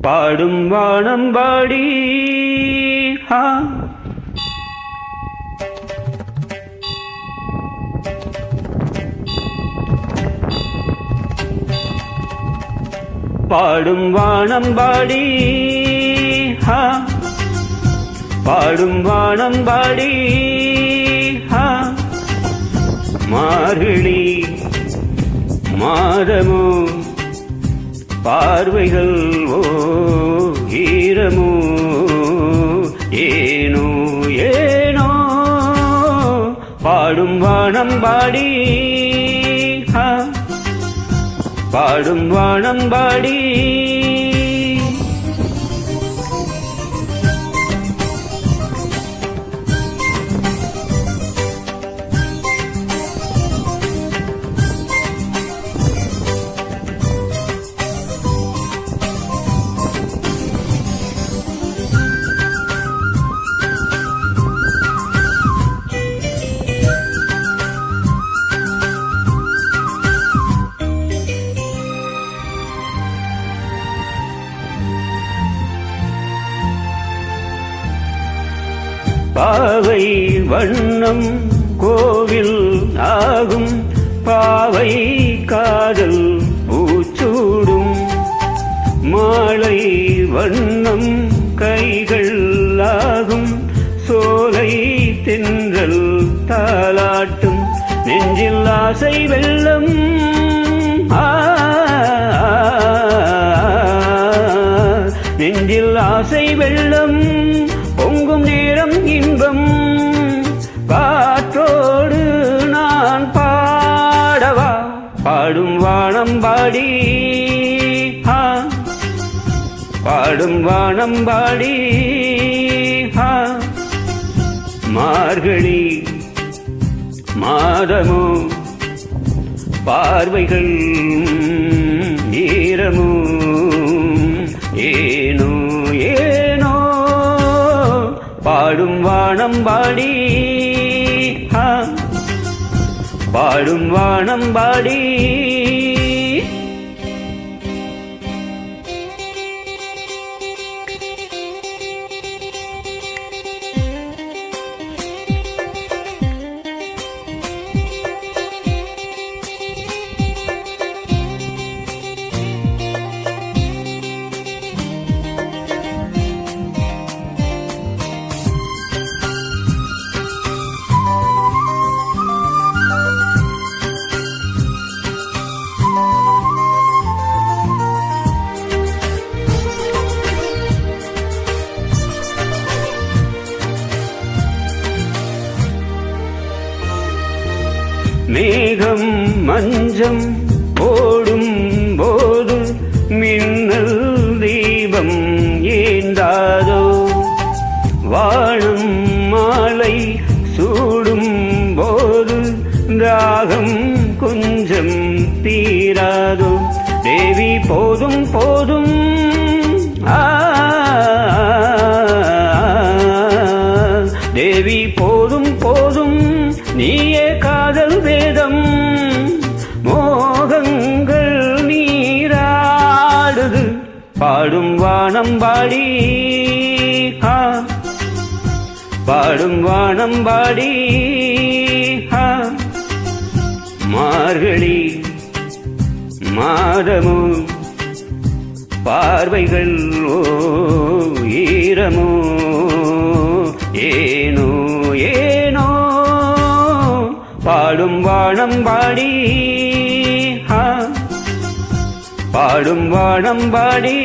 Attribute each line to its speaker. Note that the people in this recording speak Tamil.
Speaker 1: பாடும் வானம் பாடி பாடும் வானம் பாடி ஹா பாடும் வானம் பாடி மார்கழி மாதமோ பார்வைகள் ஓ ஈரமோ ஏனோ ஏனோ பாடும் வானம் பாடி பாடும் வானம் பாடி பாவை வண்ணம் கோவில் ஆகும். பாவை காதல் பூச்சூடும். மாலை வண்ணம் கைகள் ஆகும். சோலை தென்றல் தாளாட்டும். நெஞ்சில் ஆசை வெள்ளம். நெஞ்சில் ஆசை வெள்ளம். பாடி பாடும் வானம் பாடி மார்கழி மாதமோ பார்வைகள் ஈரமோ ஏனோ ஏனோ. பாடும் வானம் பாடி பாடும் வானம் பாடி மேகம் மஞ்சம் போடும் காதல் வேதம் மோகங்கள் நீராடுது. பாடும் வானம் பாடி பாடும் வானம் பாடி மார்கழி மாதமோ பார்வைகள் ஓ ஈரமோ ஏனோ பாடும் வானம் பாடி பாடும் வானம் பாடி.